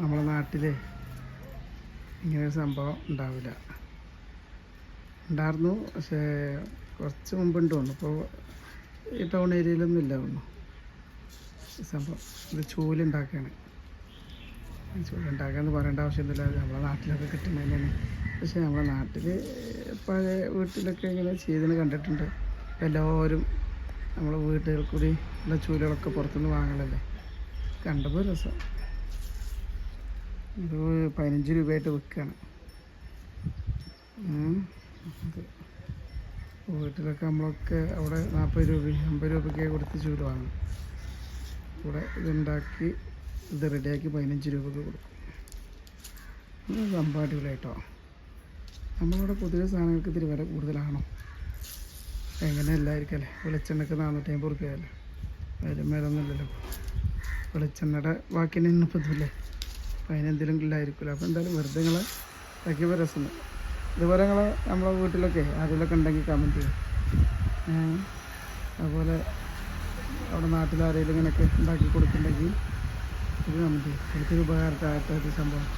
നമ്മളെ നാട്ടിൽ ഇങ്ങനൊരു സംഭവം ഉണ്ടാവില്ല. ഉണ്ടായിരുന്നു പക്ഷേ കുറച്ച് മുമ്പുണ്ട് തോന്നുന്നു. ഇപ്പോൾ ഈ ടൗൺ ഏരിയയിലൊന്നും ഇല്ല തോന്നുന്നു. സംഭവം ഇത് ചൂലുണ്ടാക്കുകയാണ് ചൂലുണ്ടാക്കാന്ന് പറയേണ്ട ആവശ്യമൊന്നുമില്ല. നമ്മുടെ നമ്മളെ നാട്ടിലൊക്കെ കിട്ടുന്നത് തന്നെയാണ് പക്ഷേ നമ്മളെ നാട്ടിൽ പഴയ വീട്ടിലൊക്കെ ഇങ്ങനെ ചെയ്തത് കണ്ടിട്ടുണ്ട്. എല്ലാവരും നമ്മളെ വീട്ടുകൾ കൂടി ഉള്ള ചൂലുകളൊക്കെ പുറത്തുനിന്ന് വാങ്ങലല്ലേ കണ്ടപ്പോൾ രസം. ഇത് പതിനഞ്ച് രൂപയായിട്ട് വിൽക്കുകയാണ്. വീട്ടിലൊക്കെ നമ്മളൊക്കെ അവിടെ നാൽപ്പത് രൂപ അമ്പത് രൂപയ്ക്ക് കൊടുത്ത് ചൂട് വാങ്ങും. ഇവിടെ ഇതുണ്ടാക്കി ഇത് റെഡിയാക്കി പതിനഞ്ച് രൂപക്ക് കൊടുക്കും. അടിപൊളിയായിട്ടോ. നമ്മളിവിടെ പൊതുവെ സാധനങ്ങൾക്ക് ഇത്തിരി വില കൂടുതലാണോ? എങ്ങനെ അല്ലായിരിക്കും അല്ലേ വെളിച്ചെണ്ണക്ക് നാനൂറ്റി അമ്പത് റുപ്യല്ലേ അതിലും മേലൊന്നുമില്ലല്ലോ. വെളിച്ചെണ്ണയുടെ ബാക്കി തന്നെ ഇപ്പം ഇതില്ലേ അപ്പം അതിനെന്തെങ്കിലും ഇല്ലായിരിക്കുമല്ലോ അപ്പോൾ എന്തായാലും വെറുതെ നിങ്ങൾ ഇതാക്കിയപ്പോൾ രസം. ഇതുപോലെ നിങ്ങൾ നമ്മളെ വീട്ടിലൊക്കെ ആരെങ്കിലൊക്കെ ഉണ്ടെങ്കിൽ കമന്റ് ചെയ്യും അതുപോലെ അവിടെ നാട്ടിൽ ആരെങ്കിലും ഇങ്ങനെയൊക്കെ ഉണ്ടാക്കി കൊടുക്കുന്നുണ്ടെങ്കിൽ ഇത് കമന്റ് ചെയ്യും എനിക്കൊരു ഉപകാരത്തായിട്ട് ഒരു സംഭവം